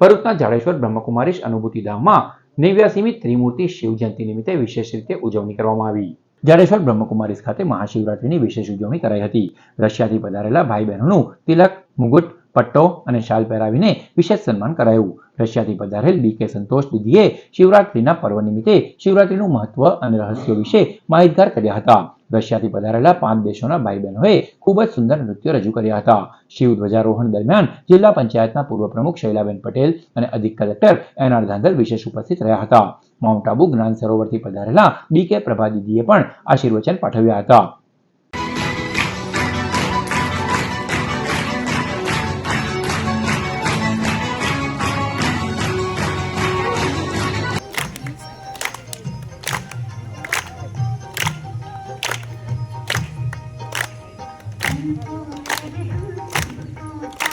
ભરૂચના જાડેશ્વર બ્રહ્મકુમારીશ અનુભૂતિ ધામમાં નેવ્યાસીમી ત્રિમૂર્તિ શિવ જયંતિ નિમિત્તે વિશેષ રીતે ઉજવણી કરવામાં આવી. જાડેશ્વર બ્રહ્મકુમારીસ ખાતે મહાશિવરાત્રિની વિશેષ ઉજવણી કરાઈ હતી. રશિયાથી પધારેલા ભાઈ બહેનોનું તિલક, મુગુટ, પટ્ટો અને શાલ પહેરાવીને વિશેષ સન્માન કરાયું. રશિયાથી પધારેલ બી કે સંતોષ દીદીએ શિવરાત્રિના પર્વ નિમિત્તે શિવરાત્રિનું મહત્વ અને રહસ્યો વિશે માહિતગાર કર્યા હતા. રશિયાથી પધારેલા પાંચ દેશોના ભાઈ બહેનોએ ખૂબ જ સુંદર નૃત્યો રજૂ કર્યા હતા. શિવ ધ્વજારોહણ દરમિયાન જિલ્લા પંચાયતના પૂર્વ પ્રમુખ શૈલાબેન પટેલ અને અધિક કલેક્ટર એન આર ધાંધલ વિશેષ ઉપસ્થિત રહ્યા હતા. માઉન્ટ આબુ જ્ઞાન સરોવરથી પધારેલા બી કે પ્રભા દીદીએ પણ આશીર્વચન પાઠવ્યા હતા. Thank you.